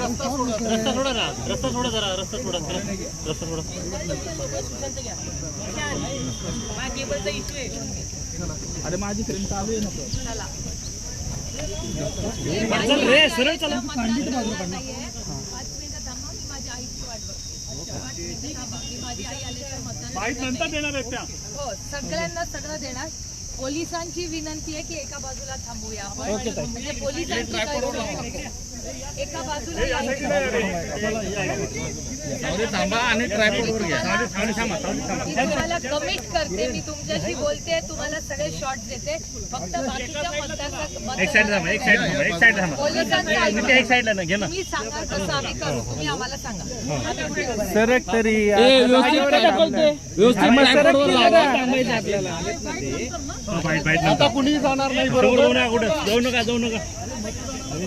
रस्ता सोडा रस्ता सोडा ना. रस्ता सोडा जरा रस्ता सोडा रस्ता सोडा. अरे माझी फ्रेंड चालू आहे ना चल रे सरळ चला. हो, सगळ्यांना सगळं देणार. पोलिसांची विनंती आहे की एका बाजूला थांबूया. आपण म्हणजे पोलिसांची एका बाजूला आणि तुम्हाला कमिट करते मी तुमच्याशी बोलते तुम्हाला सगळे शॉर्ट देते. फक्त सरक तरी व्यवस्थित कुणी जाणार नाही जाऊ नका जाऊ नका.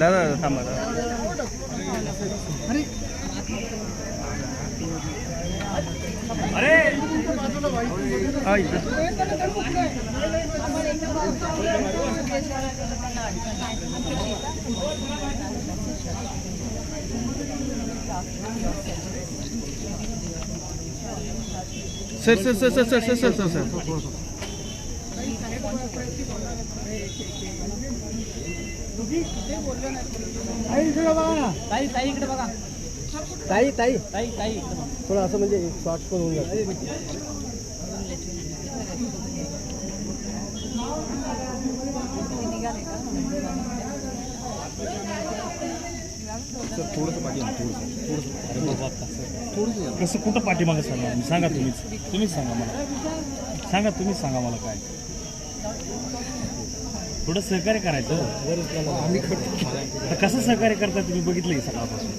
दादा, थांबा दादा अरे हा, इथं. Sir sir sir sir sir sir sir sir sir ताई ताई ताई. ताई थोडं असं म्हणजे शॉर्ट पण होऊन जातं कसं कुठं पाठीमागं सांगा? सांगा तुम्हीच. तुम्हीच सांगा मला. सांगा तुम्हीच सांगा मला काय. थोडं सहकार्य करायचं आता कसं सहकार्य करता तुम्ही? बघितलं की सकाळपासून.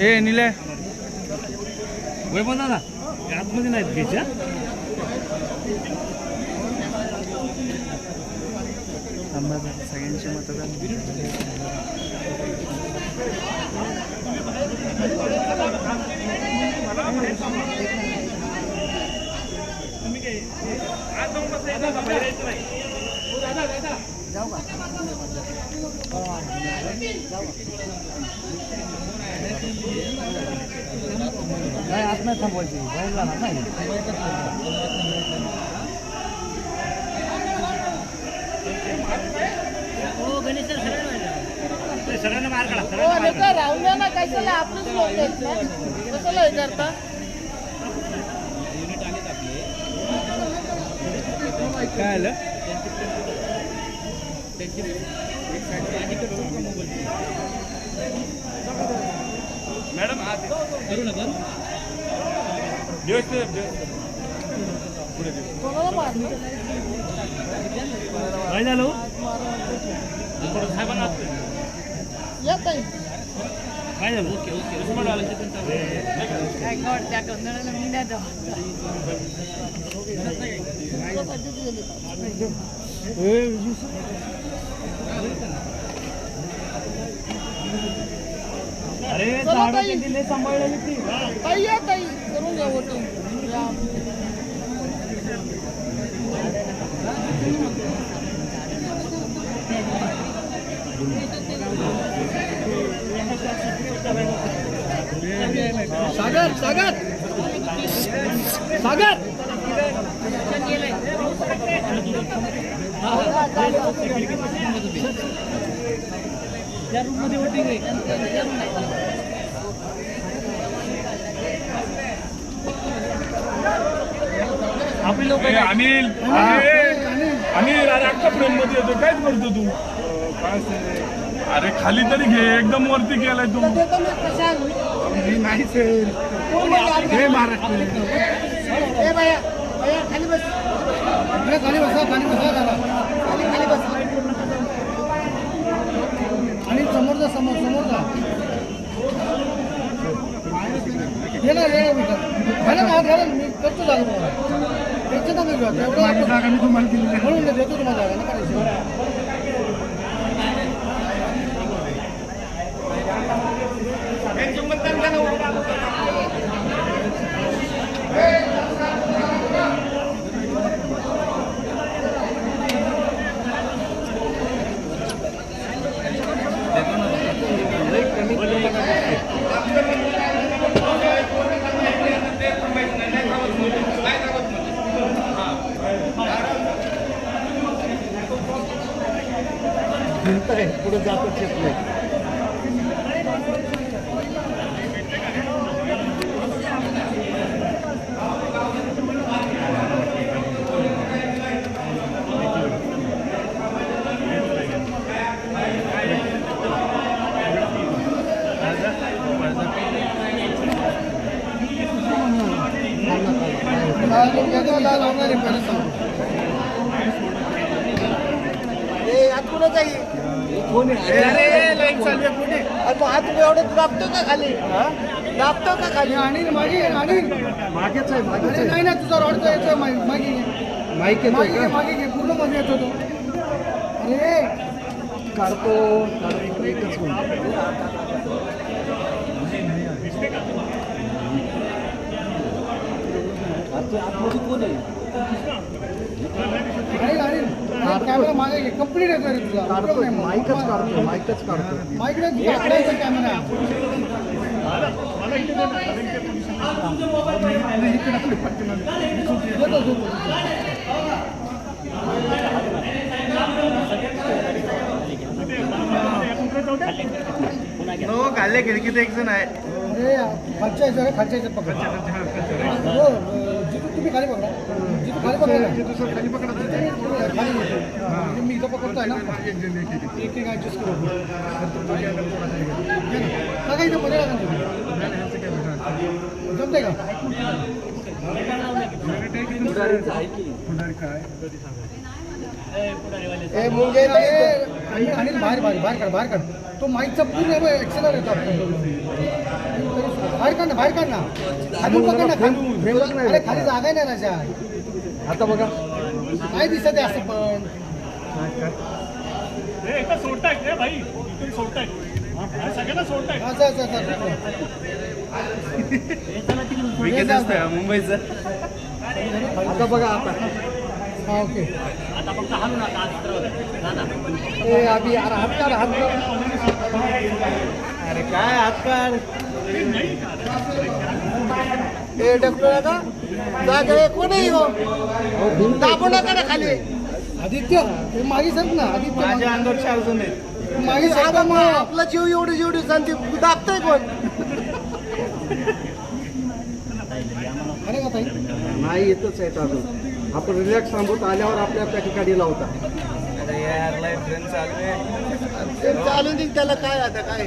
ए निलय वैभव दादा हे आतमध्ये नाहीत घ्यायच्या? सगळ्यांचे मतदान जाऊ का नाही थांबवायची. बाहेर जाणार नाही. सगळ्यांना राहून द्या ना काही मॅडम करू नका. पुढे काय साहेबांना या ताई काय झालं ओके ओके उस्मान आलं चिकन काय कळत त्या गोंधळाला मी नाही जाऊ अरे झाड दिले सांभाळले ती. ताई या सागर. सागर. सागर आपले लोक ए, अनिल अनिल. अनिल. अरे अक्का फ्रेममध्ये येतो. कायच करतो तू? अरे खाली तरी घे. एकदम वरती गेलाय तू. नाही हे महाराष्ट्र. खाली बसा. खाली बसा. आणि समोर जा समोर समोर जा. ये ना ना बेटा. घाला ना ना, मी करतो जागा तुम्हाला. त्याचं नका घेऊ आता. एवढं आपण- म्हणून मी देतो तुम्हाला जागा नका टेन्शन. পুরো জাতের ক্ষেত্রে Kalau kita lalu dari perasaan. येत नाही लाल लोक लाल होणार आहे परत सांगतो. आणि मागे आणि मागेच आहे मागेच अरे नाही ना तुझा रॉड तर येतोय मागे मागे मागे घे, का? मागे घे पूर्णमध्ये येतो तो. अरे. काढतो काढतो एकच मिनिट आणि आणि कॅमेरा मागे कंप्लीट नाही. मग. माईकच काढतो माईकच काढतो माईकडे कॅमेरा येतो, येतो. खाल्ले खिडकीत एक जण आहे. अरे खालच्या खालच्या पकड. हो तुम्ही खाली पकडा. जिथून मी इथं पकडतोय ना एक एक करू ना. इथं मध्ये का आणि आणि बाहेर बाहेर बाहेर काढ बाहेर काढ तो माईकचा पूर्ण एक्सेलर येतो बाहेर काढ ना बाहेर काढ ना खाली पकड ना खाली जागा आहे ना राजा आता बघा. नाही दिसत आहे असं पण? सोडताय भाई. इथून सोडताय सगळ्यांना सोडताय असं असं असं विकेट असतं मुंबईचं. आता बघा आता. हा ओके. ए अभि यार हात. काढ हात काढ. अरे काय हात काढ ए डॉक्टर आता कोणी हो हो, भिंत आहे. दाबू नका ना खाली. आदित्य हे मागे ना आदित्य माझ्या अंगावर चार जण आहेत. मागे- मागे सर आता मग आपला जीव एवढी जेवढी सांगते दाबतोय कोण? अरे का ताई? नाही येतच आहेत अजून. आपण रिलॅक्स थांबवत आल्यावर आपल्या त्या ठिकाणी लावता. अरे यार लाईफ ट्रेन चालू आहे. चालू दे त्याला काय आता काय?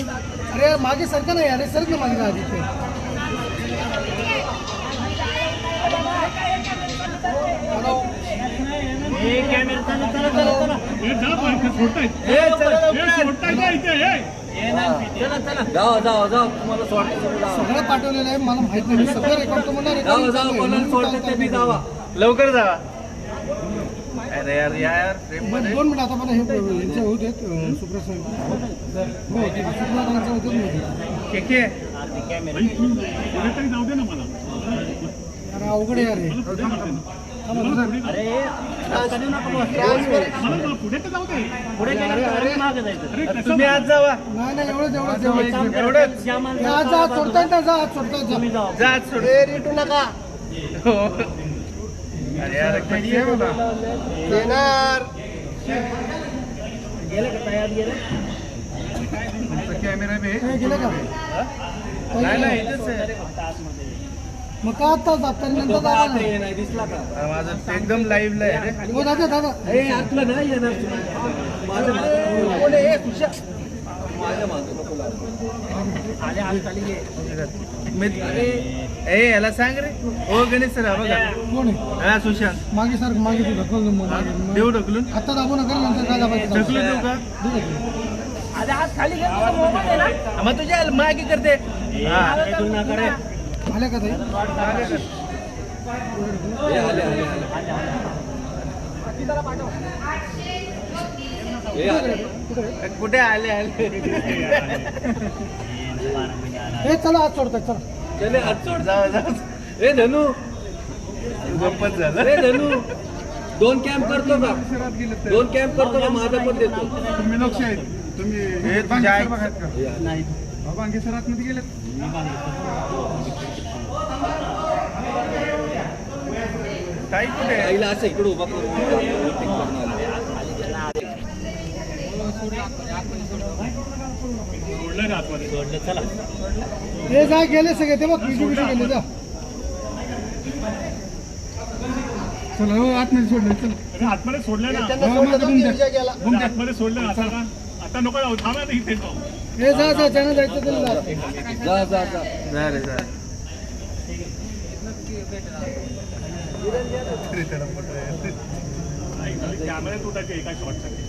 अरे मागे सरका नाही अरे सर ना मागे ना आदित्य सगळं पाठवलेलं आहे मला माहीत नाही. मी सगळं रेकॉर्ड तो म्हणणार recording चालू आहे. म्हणून मी चालतंय. लवकर जावा. अरे यार यार दोन मिनिट आता मला हे यांचे होऊ देत अं, सुप्रिया साहेब. हो ते सुप्रियाताईंचं होतं ना होते. केके जाऊ दे ना मला अरे. अवघड यार हे. पुढे तर जाऊ दे पुढे मागे जायचं. तुम्ही आज जावा. नाही एवढंच. एवढंच एवढंच आज सोडताय ना जा आज सोडताय जा. जा आज सोड रिटू नका. अरे यार कधी आहे मला येणार. कॅमेरा बी हे गेले का? नाही नाही इथेच आहे. मग का आता जाता नंतर जाता ना. दिसला का? माझं एकदम लाईव्ह आहे रे. हो दादा दादा. मी- ए याला सांग रे. ओ गणेश सर हा बघा. कोण आहे? हा सुशांत. मागे सर मागे तू ढकल दे मग मागे. मग देऊ ढकलून. आता दाबू नका नंतर काय दाबायचं? ढकलून देऊ का? ठीक आहे. मग तुझ्या मागे करते. हा. आल्या का ताई? कुठे आले आले? हे चला आज सोडताय चला. चले हात सोड. जा जा ए धनू. गप्पत झालं. रे धनू. दोन कॅम्प करतो का? दोन कॅम्प करतो का? माझा पण देतो. तुम्ही लक्ष आहेत. तुम्ही हे तुझ्या आई- नाही. सर आतमध्ये गेले ताई कुठे आहे? आईला असं इकडे उभा सोडलं रे आतमध्ये? सोडलं चला. हे जा गेले सगळे. ते बघ विजू विजू गेले जा. चला हो आतमध्ये सोडलं चल. अरे आतमध्ये सोडलं ना. गेला. आतमध्ये सोडलं ना. आता का? आता नको जाऊ थांबा ना इथे जाऊ. हे जा जा ज्यांना जायचं त्याला जा. जा जा जा. जा रे जा कॅमेरा तुटायचे एका शॉटसाठी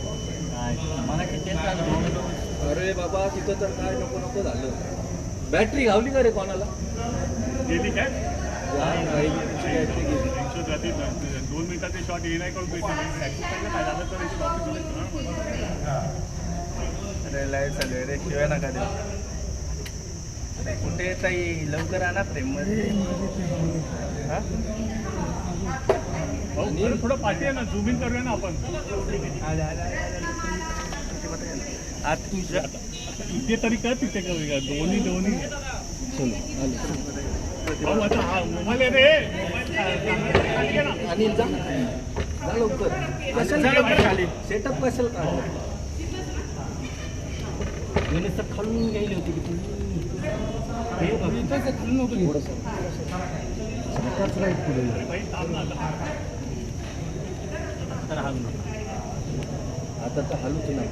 अरे बाबा तिथं तर काय नको नको झालं. बॅटरी घावली का रे कोणाला? गेली काय? battery गेली. जाती दोन मिनिटाचे शॉट ये नाही करून. अरे लाईव्ह चालू आहे रे. शिवाय नका देऊ. अरे कुठे ताई? लवकर आणा प्रेममध्ये हा? थोडं पाठी आहे ना. झूम इन करूया ना आपण. आत तुझ्या इथे तरी कर तिथे करूया दोन्ही दोन्ही भाऊ आता हा मोबाईल आहे रे. अनिल जा. जा लवकर. कशाला खाली. सेटअप कशाला काय गणेश तर खालून गेली होती की तुम्ही? भाई थांब ना आता. आता राहू नका. आता तर हलूच नाही.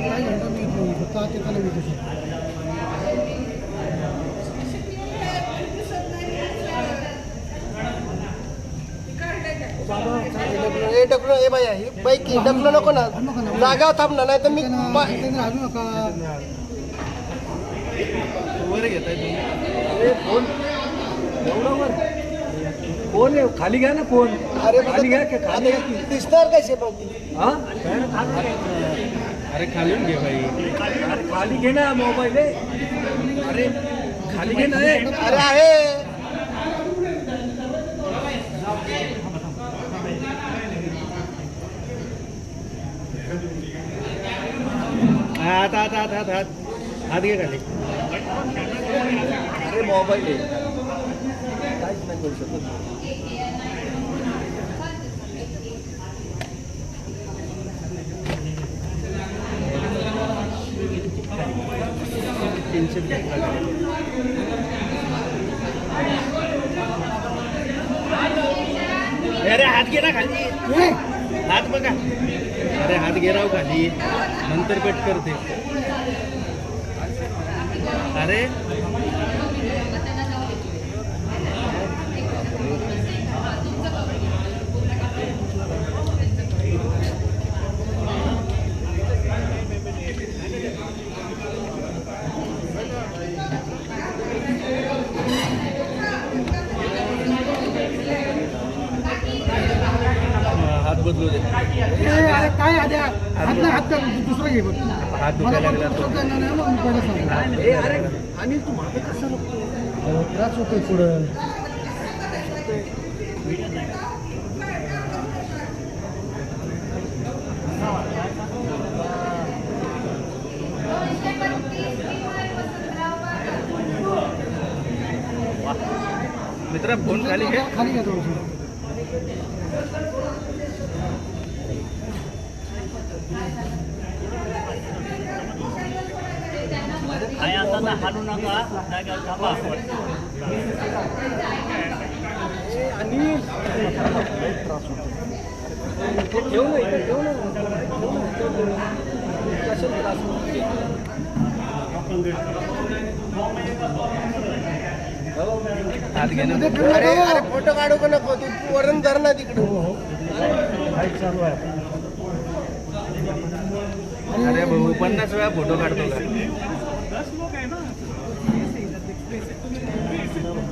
काय घंटा मी फक्त आत येताना विजू ए ढकलू ए बाया ही बाईक ही नको ना. जागावर थांब ना नाही तर मी राजू नका वर घेताय तुम्ही. फोन. एवढा वर. फोन आहे खाली घ्या ना फोन. अरे खाली घ्या की खाली घ्या की. दिसणार कसे मग हा? अरे खालून घे भाई अरे खाली घे ना मोबाईल आहे अरे खाली घे ना ए. अरे आहे. हात हात हात हात हात. हात घे खाली. अरे मोबाईल आहे. काहीच नाही करू शकत. अरे हात घे ना खाली. हात बघा. अरे हात घे राव खाली. नंतर कट करते. अरे हात बदलू दे ए, अरे काय आधी हात नाही हात कर, दुसरं घे बघ हात मला दुखायला पण लागला तो दुसरं काही नाही, मग मी पहिलं सांगतो. ए अरे अनिल तू मागे कसा लागतो त्रास होतोय पुढं जरा फोन खाली घे खाली घ्या थोडंसं हाणू नका जागेवर थांबा ठेव ठेव कशाला त्रास अरे अरे फोटो काढू का नको? तू वरण धर ना तिकडे चालू आहे अरे भाऊ पन्नास वेळा फोटो काढतो का हात काढला यार दिसत पण नाही.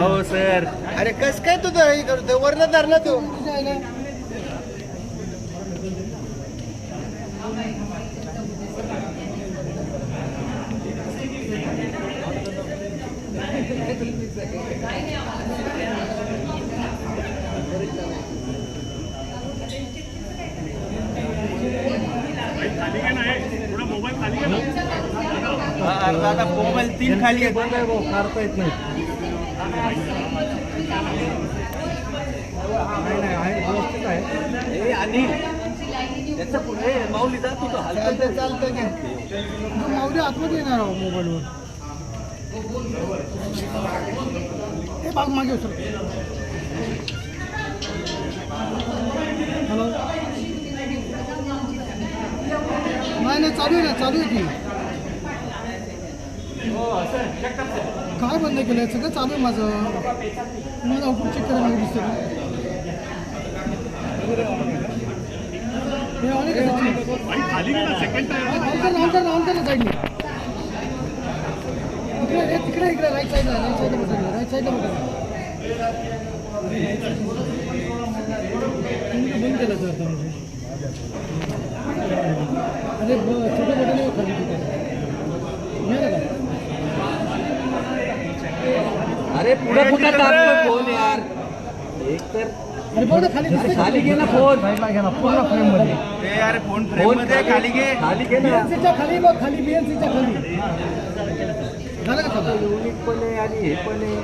हो सर. अरे कस काय तुझं हे करतो वरण धर ना तू. अर्धा आता मोबाईल तीन खाली आहे बंद आहे भाऊ काढता येत नाही नाही आहे व्यवस्थित आहे आणि त्याचा पुढे माऊली जा तू हलकं घे मग माऊली आतमध्ये येणार आहो मोबाईलवर. हे बाग मागे सर हॅलो. नाही नाही चालू आहे ना चालू आहे की काय बंद केलं सगळं चालू आहे माझं. माझं आउटपुट चेक करायला दिसतं? हे तिकडे इकडे राईट साईडला राईट साईडला बटन राईट साईडला बटन बंद केलं सर आता. अरे छोटं बटन आहे खाली अरे पुढे कुठे टाकतो फोन यार. एक तर अरे बघ ना खाली दिसतंय का? खाली घे ना फोन. पूर्ण फ्रेममध्ये. ए अरे फोन फ्रेम फोनमध्ये खाली घे. खाली घे ना. बीएनसीच्या खाली बघ खाली बीएनसीच्या खाली. झालं का चालू युनिक पण आहे आणि हे पण आहे.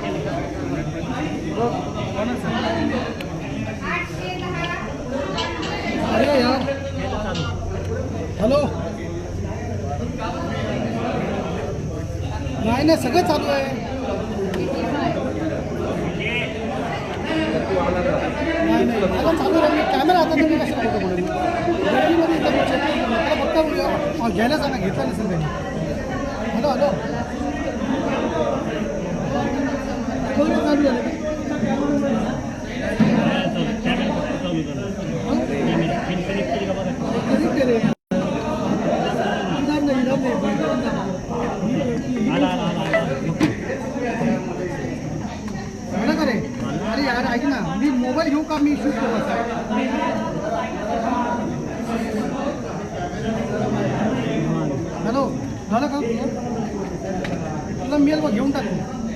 अरे यार हॅलो? नाही नाही सगळं चालू आहे. नाही नाही मला चालू आहे कॅमेरा आता तुम्ही कसं फोटो बोलू गर्दीमध्ये करतो. फक्त घ्यायला सांगा घेतला नसेल त्यांनी. Hello hello? मोबाईल घेऊ का? मी शूट करू हॅलो झालं का? तुला मिळेल बघ घेऊन टाक.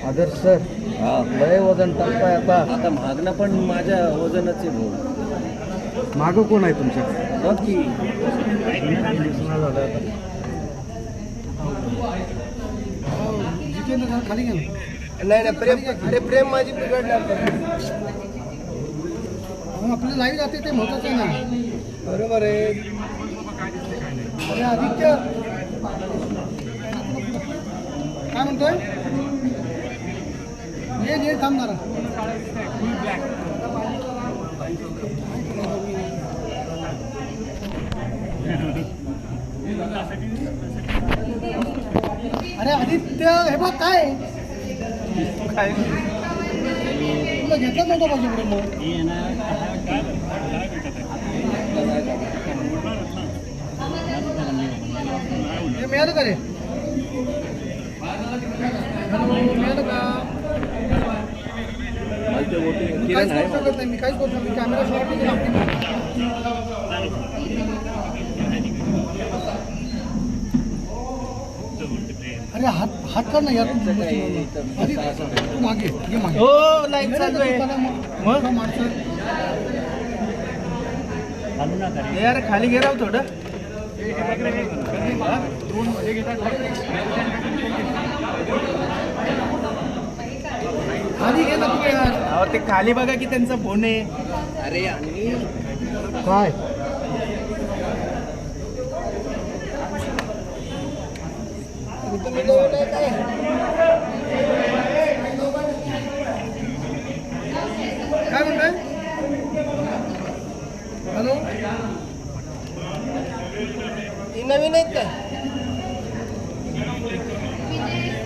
आदर्श सर हा लय वजन टाकताय आता. आता मागणं पण माझ्या वजनच आहे भाऊ. मागं कोण आहे तुमच्या? नक्की जितेंद्र जरा खाली घे ना. नाही नाही प्रेम अरे प्रेम माझी बिघडणार मग आपलं लाईव्ह जाते ते महत्वाचं आहे ना. बरोबर आहे. अरे आदित्य. काय म्हणतोय? ये ये थांब जरा. अरे आदित्य हे बघ काय? काय? तुला घेतलं नव्हतं पाहिजे पुढे मग हे ना काय काय भेटत मिळालं का रे? हॅलो मिळालं का? मी काहीच करू शकत नाही मी काहीच करू शकत नाही. कॅमेरा शॉट अरे हात हात कर ना यार. आधी तू मागे ये मागे. हो लाइट चालू आहे. मग? माणसं चालू नका रे. ए, अरे खाली घे राव थोडं ते खाली बघा की त्यांचा फोन आहे अरे काय? काय म्हणताय हॅलो ती नवीन आहेत काय?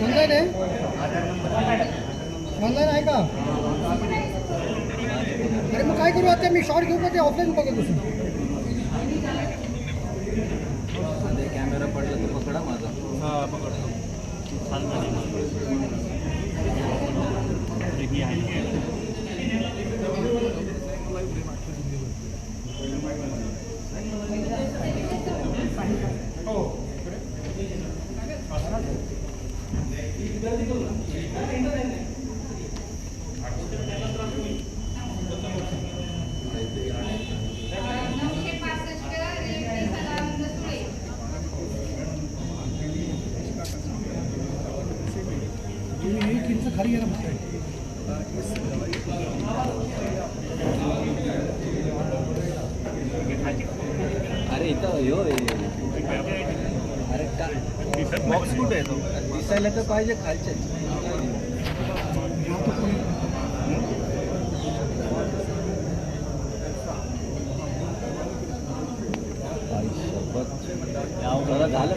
ऑनलाईन आहे? ऑनलाईन आहे का? अरे मग काय करू आता? मी शॉर्ट घेऊ का ते ऑफलाईन बघत बसून. कॅमेरा पडला तर पकडा माझा. तुम्ही एक इंच खाली गेला बसताय अरे इथं यो अरे का बॉक्स कुठे आहे तो दिसायला तर पाहिजे खालचे झालं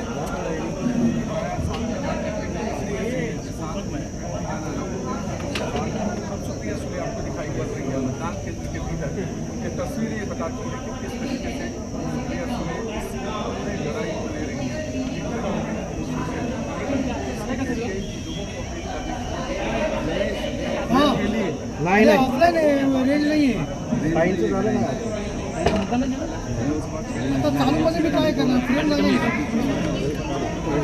का? हा। आते आता हां नाही ऑफलाईन आहे रेंज नाही आहे लाईनचं झालं ना आता चालू मध्ये मी काय करणार फ्रेम झालं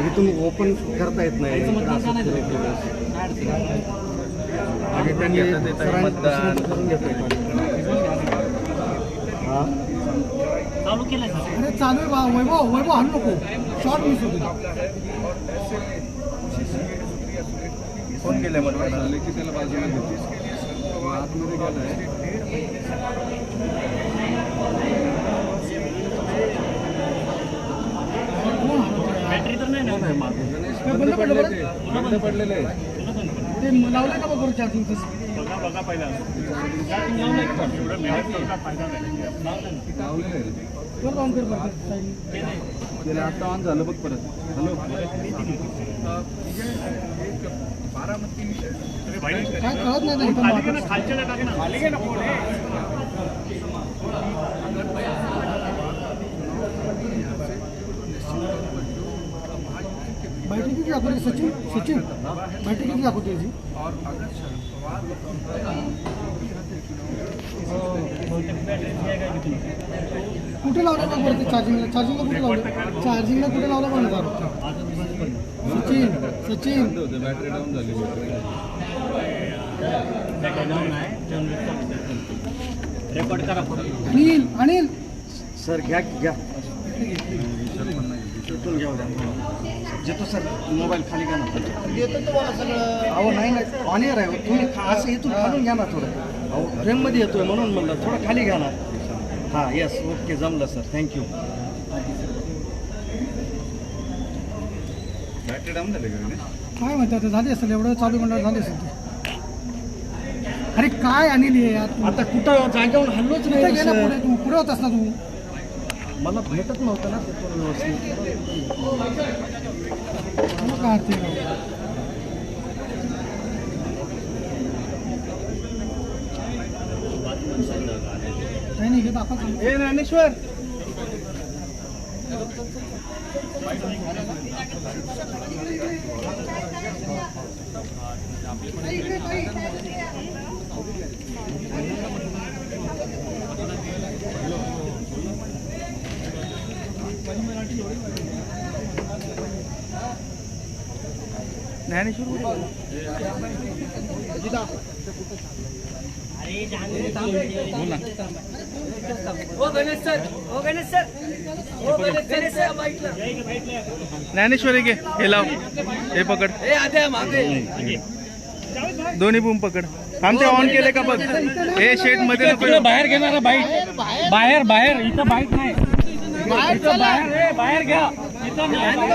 इथून ओपन करता येत नाही। आणि त्यांनी हा? चालू अरे आहे बा वैभव वैभव हाणू नको. शॉर्ट मिस होते. फोन केलाय मला की त्याला बाजूला आतमध्ये गेलाय. बॅटरी तर नाही ना? बंद पडलेलं. आहे ते लावलं का बघ चार्जिंग बघा बघा पहिला एक तर. एवढं मेहनत करून काय फायदा नाही लावलं ना. लावलेलं आहे वर ऑन कर बरं साईडने. गेलं आता ऑन झालं बघ परत हॅलो भाई काय कळत नाही. खालच्या टाके ना खाली घे ना फोन बॅटरी किती दाखवते सचिन? सचिन बॅटरी किती दाखवते याची कुठे लावलं बघ बरं चार्जिंगला चार्जिंगला कुठे लावलं? चार्जिंगला कुठे लावलं पण सचिन सचिन. बॅटरी डाऊन झाली रेकॉर्ड करा अनिल अनिल. सर घ्या घ्या. घेऊ द्या जेतो सर मोबाईल खाली घ्या ना देतो तुम्हाला सगळं अहो नाही नाही ऑन एअर आहे तुम्ही असं इथून खालून घ्या ना थोडं अहो फ्रेममध्ये येतोय म्हणून म्हणलं थोडं खाली घ्या ना हां येस ओके जमलं sir thank you battery down झाली का काय म्हणतात आता झाले असेल एवढं? चालू मंडळ झाले असेल ते. अरे काय तू? आता कुठं जागेवर हल्लोच नाही. पुढे तू? पुढे होतास ना तू? मला भेटत नव्हतं ना तिथून व्यवस्थित. मग काय ते? ज्ञानेश्वर! ज्ञानेश्वर बोल. ज्ञानेश्वरी घे हे लाव. हे पकड. दोन्ही बूम पकड. आमचे ऑन केले का बघ. हे शेडमध्ये बाहेर घेणारा बाईक. बाहेर बाहेर. इथं बाईक नाही. बाहेर बाहेर घ्या. इथं नाही.